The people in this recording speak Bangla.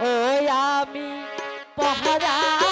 ওই আমি পহরা